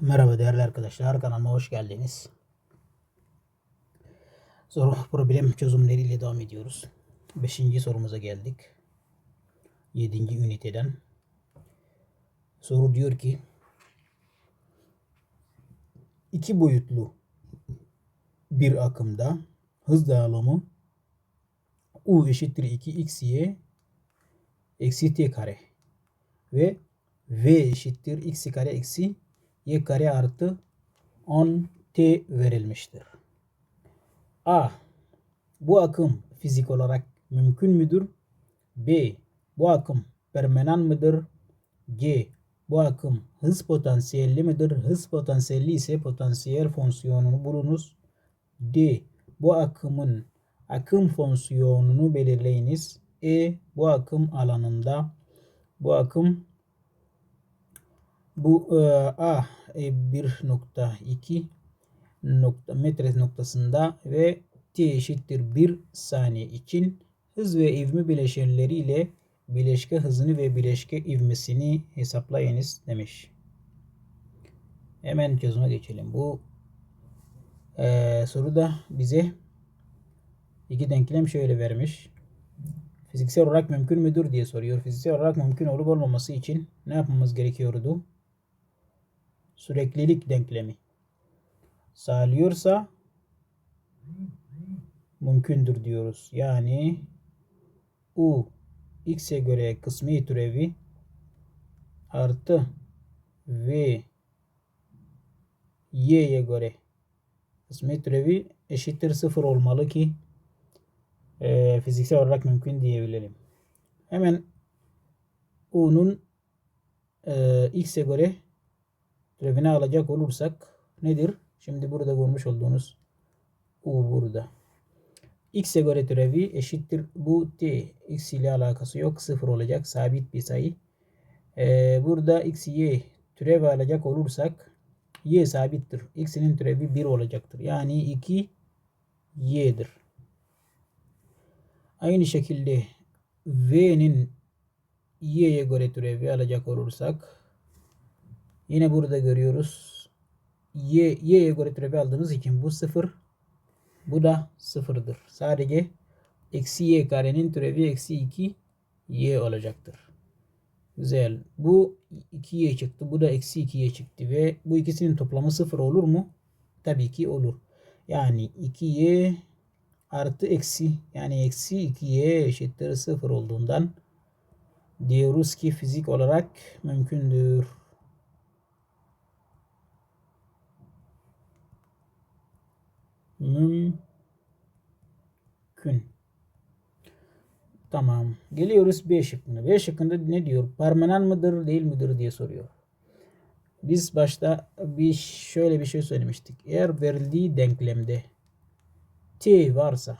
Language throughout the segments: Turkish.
Merhaba değerli arkadaşlar kanalıma hoş geldiniz. Soru problem çözümleriyle devam ediyoruz. Beşinci sorumuza geldik. Yedinci üniteden. Soru diyor ki iki boyutlu bir akımda hız dağılımı u eşittir 2 x y eksi t kare ve v eşittir x kare eksi y kare artı 10 t verilmiştir. A. Bu akım fizik olarak mümkün müdür? B. Bu akım permanen mıdır? C. Bu akım hız potansiyelli midir? Hız potansiyelli ise potansiyel fonksiyonunu bulunuz. D. Bu akımın akım fonksiyonunu belirleyiniz. E. Bu akım alanında bu akım bu e, A e, 1.2 nokta metre noktasında ve t eşittir 1 saniye için hız ve ivme bileşenleriyle bileşke hızını ve bileşke ivmesini hesaplayınız demiş. Hemen çözüme geçelim. Bu e, soruda bize iki denklem şöyle vermiş. Fiziksel olarak mümkün müdür diye soruyor. Fiziksel olarak mümkün olup olmaması için ne yapmamız gerekiyordu? Süreklilik denklemi sağlıyorsa mümkündür diyoruz. Yani u x'e göre kısmi türevi artı v y'ye göre kısmi türevi eşittir sıfır olmalı ki e, fiziksel olarak mümkün diyebilelim. Hemen u'nun e, x'e göre türevini alacak olursak nedir? Şimdi burada görmüş olduğunuz u burada. x'e göre türevi eşittir. Bu t. x ile alakası yok. Sıfır olacak. Sabit bir sayı. Ee, burada x, y türevi alacak olursak y sabittir. x'inin türevi 1 olacaktır. Yani 2 y'dir. Aynı şekilde v'nin y'ye göre türevi alacak olursak yine burada görüyoruz y, y'ye göre türevi aldığımız için bu sıfır. Bu da sıfırdır. Sadece eksi y karenin türevi eksi 2 y olacaktır. Güzel. Bu 2y çıktı. Bu da eksi 2y çıktı. Ve bu ikisinin toplamı sıfır olur mu? Tabii ki olur. Yani 2y artı eksi yani eksi 2y eşittir sıfır olduğundan diyoruz ki fizik olarak mümkündür. mümkün. Tamam. Geliyoruz B şıkkına. B şıkkında ne diyor? Permanent mıdır değil midir diye soruyor. Biz başta bir şöyle bir şey söylemiştik. Eğer verildiği denklemde t varsa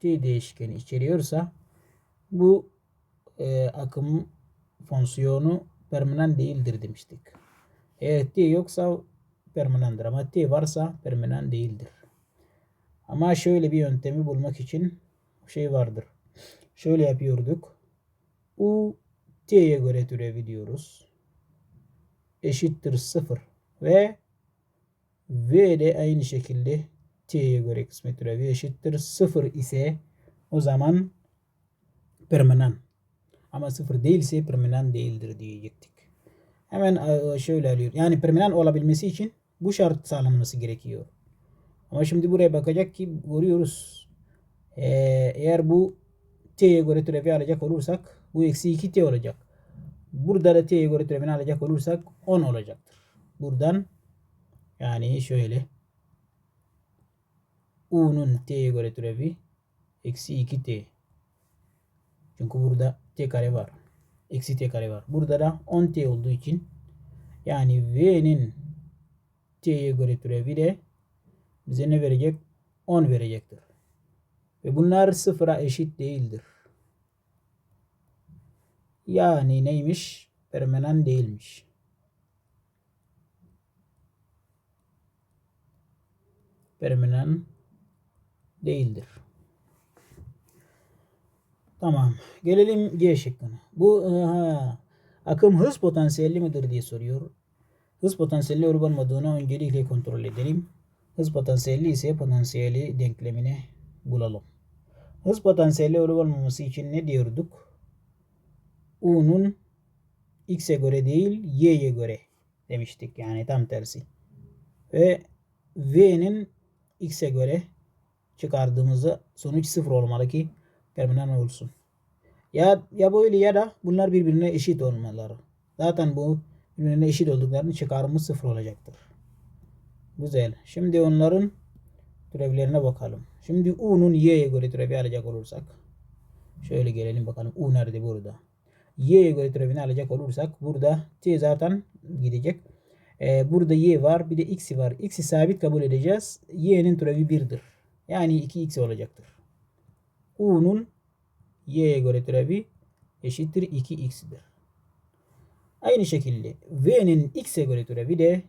t değişkeni içeriyorsa bu e, akım fonksiyonu permanent değildir demiştik. Eğer t yoksa permanentdir ama t varsa permanent değildir. Ama şöyle bir yöntemi bulmak için şey vardır. Şöyle yapıyorduk. U t'ye göre türevi diyoruz. Eşittir 0 ve v de aynı şekilde t'ye göre kısmet türevi eşittir 0 ise o zaman permanent. Ama 0 değilse permanent değildir diyecektik. Hemen e, şöyle alıyor. Yani permanent olabilmesi için bu şart sağlanması gerekiyor. Ama şimdi buraya bakacak ki görüyoruz. Ee, eğer bu t'ye göre türevi alacak olursak bu eksi 2t olacak. Burada da t'ye göre türevini alacak olursak 10 olacaktır. Buradan yani şöyle u'nun t'ye göre türevi eksi 2t. Çünkü burada t kare var. Eksi t kare var. Burada da 10t olduğu için yani v'nin t'ye göre türevi de bize ne verecek? 10 verecektir. Ve bunlar sıfıra eşit değildir. Yani neymiş? Permanent değilmiş. Permanent değildir. Tamam. Gelelim G şıkkına. Bu ha, akım hız potansiyelli midir diye soruyor. Hız potansiyelli olup olmadığını öncelikle kontrol edelim. Hız potansiyelli ise potansiyeli denklemini bulalım. Hız potansiyelli olup olmaması için ne diyorduk? U'nun x'e göre değil y'ye göre demiştik. Yani tam tersi. Ve v'nin x'e göre çıkardığımızda sonuç sıfır olmalı ki terminal olsun. Ya ya böyle ya da bunlar birbirine eşit olmaları. Zaten bu birbirine eşit olduklarını çıkarımı sıfır olacaktır. Güzel. Şimdi onların türevlerine bakalım. Şimdi u'nun y'ye göre türevi alacak olursak şöyle gelelim bakalım. u nerede burada? y'ye göre türevini alacak olursak burada t zaten gidecek. Ee, burada y var bir de x'i var. x'i sabit kabul edeceğiz. y'nin türevi 1'dir. Yani 2x olacaktır. u'nun y'ye göre türevi eşittir 2x'dir. Aynı şekilde v'nin x'e göre türevi de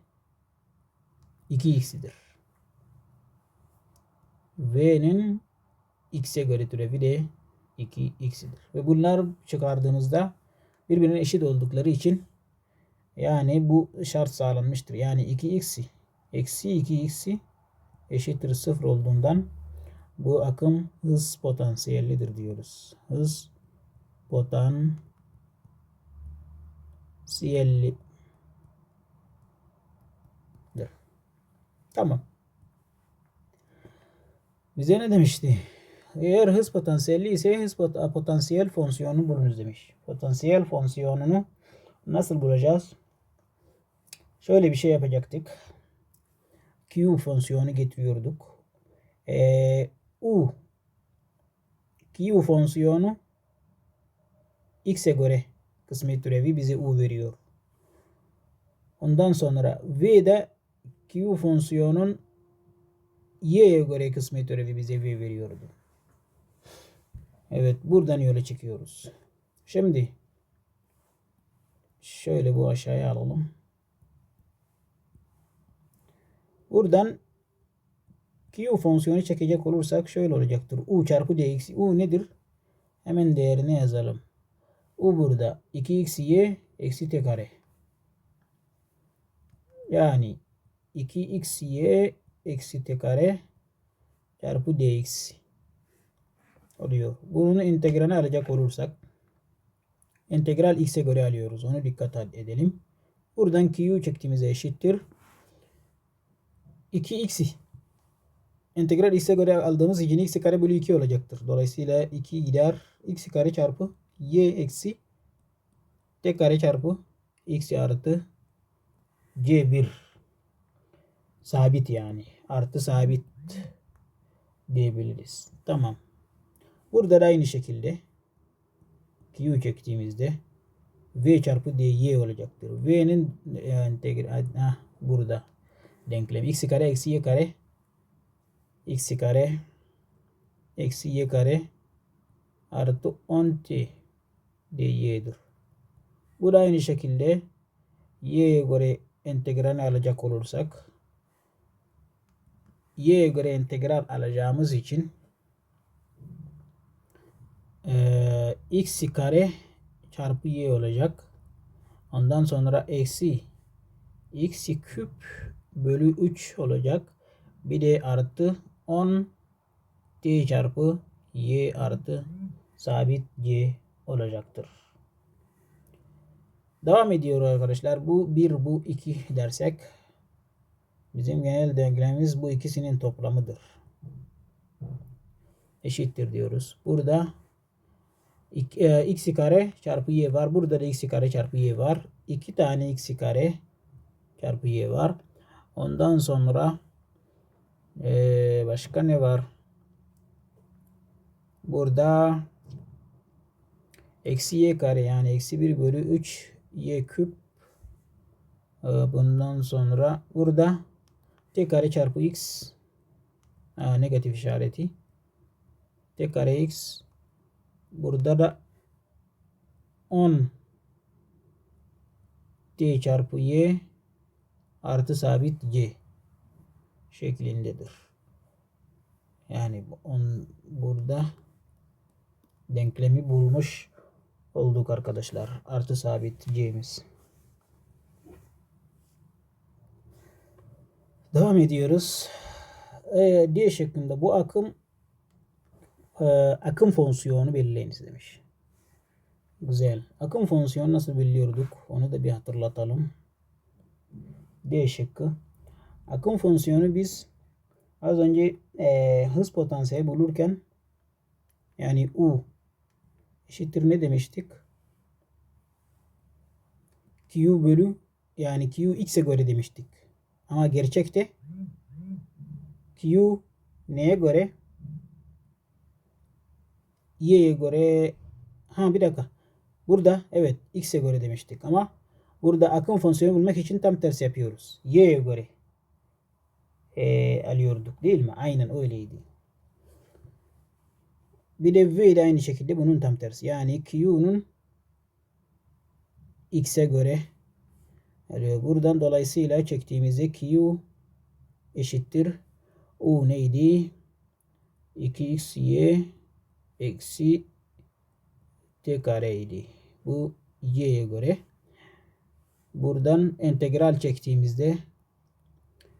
2x'dir. v'nin x'e göre türevi de 2x'dir. Ve bunlar çıkardığımızda birbirine eşit oldukları için yani bu şart sağlanmıştır. Yani 2x'i eksi 2x'i eşittir 0 olduğundan bu akım hız potansiyellidir diyoruz. Hız potansiyellidir. Tamam. Bize ne demişti? Eğer hız potansiyelli ise hız pot potansiyel fonksiyonunu bulunuz demiş. Potansiyel fonksiyonunu nasıl bulacağız? Şöyle bir şey yapacaktık. Q fonksiyonu getiriyorduk. Ee, U Q fonksiyonu x'e göre kısmi türevi bize u veriyor. Ondan sonra v de q fonksiyonun y'ye göre kısmi türevi bize v veriyordu. Evet buradan yola çıkıyoruz. Şimdi şöyle bu aşağıya alalım. Buradan Q fonksiyonu çekecek olursak şöyle olacaktır. U çarpı dx. U nedir? Hemen değerini yazalım. U burada 2xy eksi t kare. Yani 2xy eksi t kare çarpı dx oluyor. Bunun integralini alacak olursak integral x'e göre alıyoruz. Onu dikkat edelim. Buradan q çektiğimizde eşittir. 2x integral x'e göre aldığımız için x kare bölü 2 olacaktır. Dolayısıyla 2 gider x kare çarpı y eksi t kare çarpı x artı c1 sabit yani artı sabit diyebiliriz. Tamam. Burada da aynı şekilde q çektiğimizde v çarpı dy olacaktır. v'nin integral ah, burada denklem x kare eksi y kare x kare eksi y kare artı 10t dy'dir. Bu da aynı şekilde y'ye göre integralini alacak olursak y'ye göre integral alacağımız için e, x kare çarpı y olacak. Ondan sonra eksi x küp bölü 3 olacak. Bir de artı 10 t çarpı y artı sabit c olacaktır. Devam ediyor arkadaşlar. Bu bir bu iki dersek bizim genel denklemimiz bu ikisinin toplamıdır. Eşittir diyoruz. Burada e, x kare çarpı y var. Burada da x kare çarpı y var. İki tane x kare çarpı y var. Ondan sonra ee, başka ne var? Burada eksi y kare yani eksi 1 bölü 3 y küp ee, bundan sonra burada t kare çarpı x ha, negatif işareti t kare x burada da 10 t çarpı y artı sabit c şeklindedir. Yani on burada denklemi bulmuş olduk arkadaşlar. Artı sabit c'miz. Devam ediyoruz. Ee, D şeklinde bu akım e, akım fonksiyonu belirleyiniz demiş. Güzel. Akım fonksiyonu nasıl biliyorduk? Onu da bir hatırlatalım. D şıkkı. Akım fonksiyonu biz az önce e, hız potansiyeli bulurken yani U eşittir ne demiştik? Q bölü yani Q x'e göre demiştik. Ama gerçekte Q neye göre? Y'ye göre ha bir dakika. Burada evet x'e göre demiştik ama burada akım fonksiyonu bulmak için tam tersi yapıyoruz. Y'ye göre e, alıyorduk değil mi? Aynen öyleydi. Bir de V de aynı şekilde bunun tam tersi. Yani Q'nun X'e göre alıyor. Buradan dolayısıyla çektiğimizde Q eşittir. U neydi? 2xy eksi t kareydi. Bu y'ye göre. Buradan integral çektiğimizde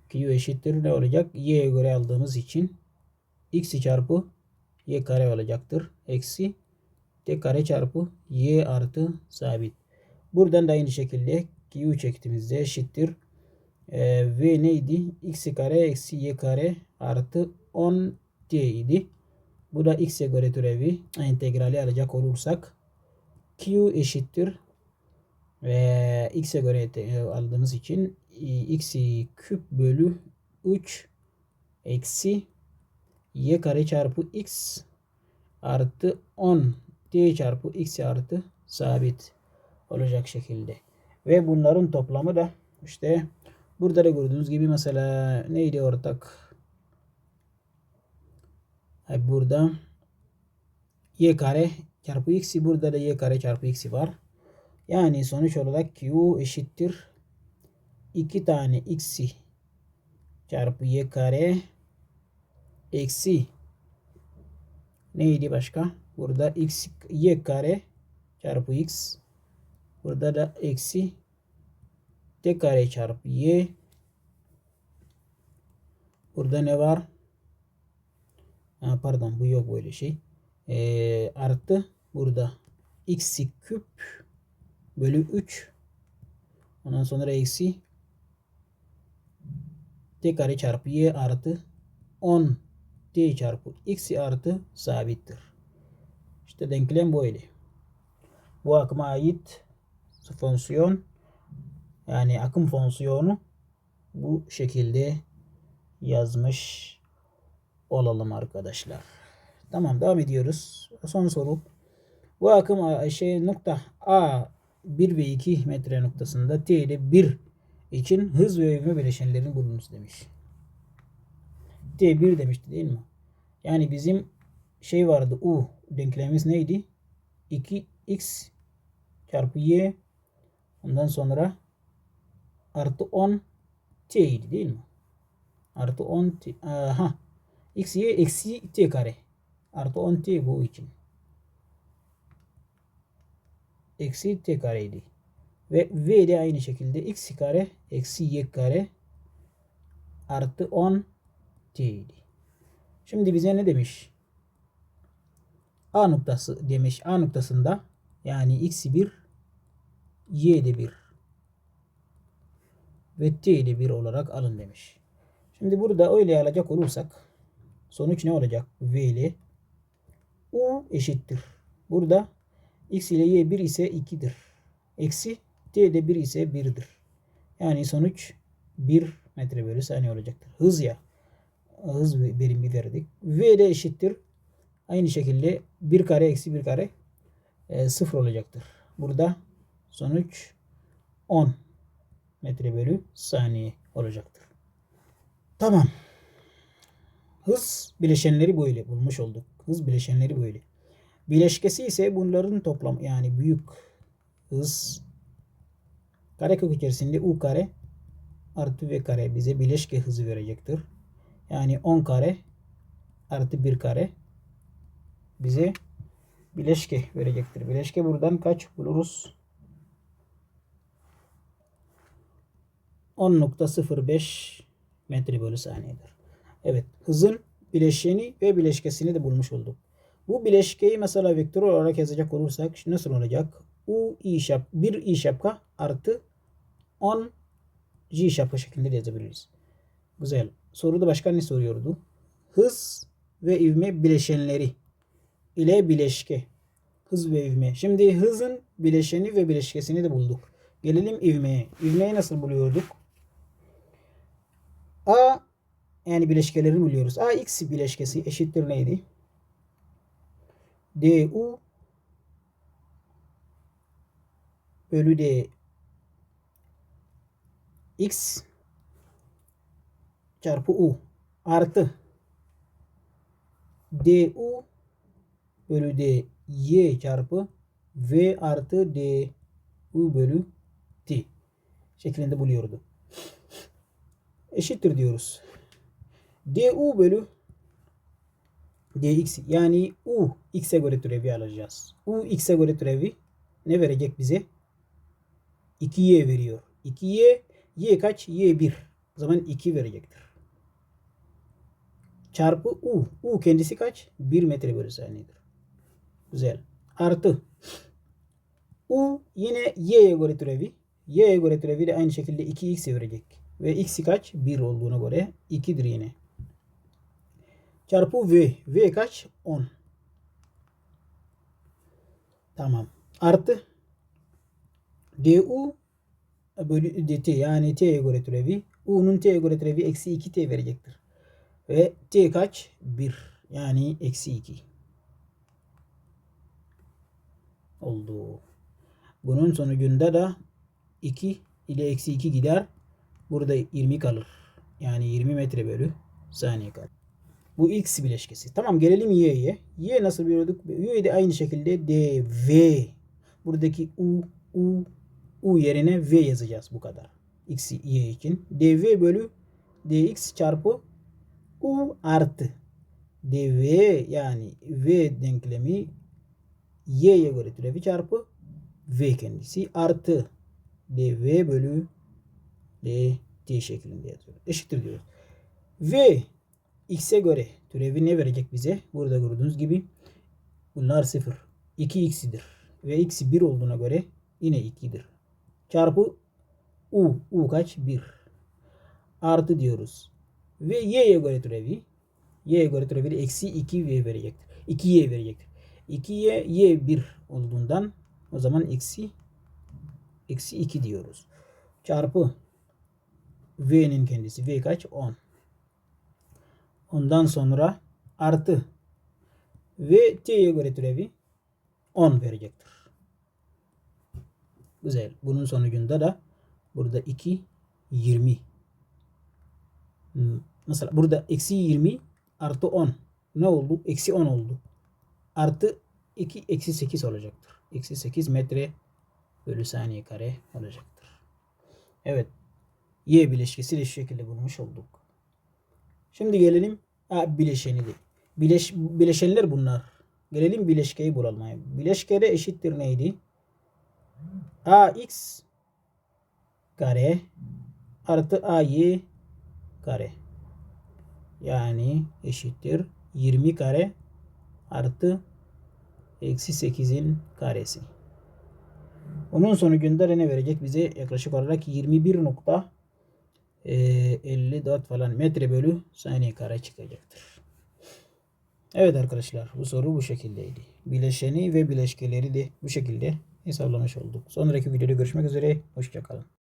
q eşittir ne olacak? y'ye göre aldığımız için x çarpı y kare olacaktır. Eksi t kare çarpı y artı sabit. Buradan da aynı şekilde q çektiğimizde eşittir. Ee, v neydi? x kare eksi y kare artı 10 t idi. Bu da x'e göre türevi integrali alacak olursak q eşittir ve x'e göre aldığımız için x küp bölü 3 eksi y kare çarpı x artı 10 t çarpı x artı sabit olacak şekilde. Ve bunların toplamı da işte burada da gördüğünüz gibi mesela neydi ortak? Burada y kare çarpı x burada da y kare çarpı x var. Yani sonuç olarak q eşittir 2 tane x çarpı y kare eksi neydi başka? Burada x y kare çarpı x burada da eksi t kare çarpı y burada ne var? Ha, pardon bu yok böyle şey. Ee, artı burada x küp bölü 3 ondan sonra eksi t kare çarpı y artı 10 t çarpı x artı sabittir. İşte denklem böyle. Bu akıma ait fonksiyon yani akım fonksiyonu bu şekilde yazmış olalım arkadaşlar. Tamam devam ediyoruz. Son soru. Bu akım şey nokta A 1 ve 2 metre noktasında T ile 1 için hız ve ivme bileşenlerini bulunuz demiş. T 1 demişti değil mi? Yani bizim şey vardı U denklemimiz neydi? 2x çarpı y ondan sonra artı 10 t idi değil mi? Artı 10 t. Aha. x y eksi t kare. Artı 10 t bu için. Eksi t kareydi. Ve v de aynı şekilde x kare eksi y kare artı 10 t idi. Şimdi bize ne demiş? A noktası demiş. A noktasında yani x 1 y de 1 ve t de 1 olarak alın demiş. Şimdi burada öyle alacak olursak sonuç ne olacak? V ile U eşittir. Burada x ile y 1 ise 2'dir. Eksi t de 1 ise 1'dir. Yani sonuç 1 metre bölü saniye olacaktır. Hız ya. Hız birimi verdik. V de eşittir. Aynı şekilde 1 kare eksi 1 kare e, 0 olacaktır. Burada sonuç 10 metre bölü saniye olacaktır. Tamam. Hız bileşenleri böyle bulmuş olduk. Hız bileşenleri böyle. Bileşkesi ise bunların toplam yani büyük hız karekök içerisinde u kare artı v kare bize bileşke hızı verecektir. Yani 10 kare artı 1 kare bize bileşke verecektir. Bileşke buradan kaç buluruz? 10.05 metre bölü saniyedir. Evet hızın bileşeni ve bileşkesini de bulmuş olduk. Bu bileşkeyi mesela vektör olarak yazacak olursak nasıl olacak? U i şap 1 i şapka artı 10 j şapka şeklinde de yazabiliriz. Güzel. Soruda başka ne soruyordu? Hız ve ivme bileşenleri ile bileşke. Hız ve ivme. Şimdi hızın bileşeni ve bileşkesini de bulduk. Gelelim ivmeye. İvmeyi nasıl buluyorduk? A yani bileşkelerini buluyoruz. A x bileşkesi eşittir neydi? Du bölü d x çarpı u artı du bölü d y çarpı v artı d u bölü t şeklinde buluyordu. Eşittir diyoruz. du bölü dx yani u x'e göre türevi alacağız. u x'e göre türevi ne verecek bize? 2y veriyor. 2y y kaç? y 1. O zaman 2 verecektir. Çarpı u. u kendisi kaç? 1 metre bölü saniyedir. Güzel. Artı u yine y'ye göre türevi. y'ye göre türevi de aynı şekilde 2x verecek. Ve x'i kaç? 1 olduğuna göre 2'dir yine. Çarpı v. v kaç? 10. Tamam. Artı du bölü dt yani t'ye göre türevi. u'nun t'ye göre türevi eksi 2t verecektir. Ve t kaç? 1. Yani eksi 2. Oldu. Bunun sonucunda da 2 ile eksi 2 gider. Burada 20 kalır. Yani 20 metre bölü saniye kalır. Bu x bileşkesi. Tamam gelelim y'ye. Y nasıl biliyorduk? Y de aynı şekilde dv. Buradaki u, u, u yerine v yazacağız bu kadar. x, y için. dv bölü dx çarpı u artı dv yani v denklemi y'ye göre türevi çarpı v kendisi artı dv bölü dt şeklinde yazıyoruz. Eşittir diyoruz. v x'e göre türevi ne verecek bize? Burada gördüğünüz gibi bunlar 0. 2x'idir. Ve x 1 olduğuna göre yine 2'dir. Çarpı u. u kaç? 1. Artı diyoruz. Ve y'ye göre türevi y'ye göre türevi eksi 2y verecektir. 2y verecektir. 2y y 1 olduğundan o zaman eksi eksi 2 diyoruz. Çarpı v'nin kendisi. v kaç? 10. Ondan sonra artı ve t'ye göre türevi 10 verecektir. Güzel. Bunun sonucunda da burada 2 20. Mesela burada eksi 20 artı 10. Ne oldu? Eksi 10 oldu. Artı 2 eksi 8 olacaktır. Eksi 8 metre bölü saniye kare olacaktır. Evet. Y bileşkesi de şu şekilde bulmuş olduk. Şimdi gelelim a, bileşeni de. Bileş, bileşenler bunlar. Gelelim bileşkeyi bulalım. Bileşke de eşittir neydi? ax kare artı ay kare. Yani eşittir 20 kare artı eksi 8'in karesi. Onun sonucunda ne verecek bize yaklaşık olarak 21 nokta 54 falan metre bölü saniye kare çıkacaktır. Evet arkadaşlar bu soru bu şekildeydi. Bileşeni ve bileşkeleri de bu şekilde hesaplamış olduk. Sonraki videoda görüşmek üzere. Hoşçakalın.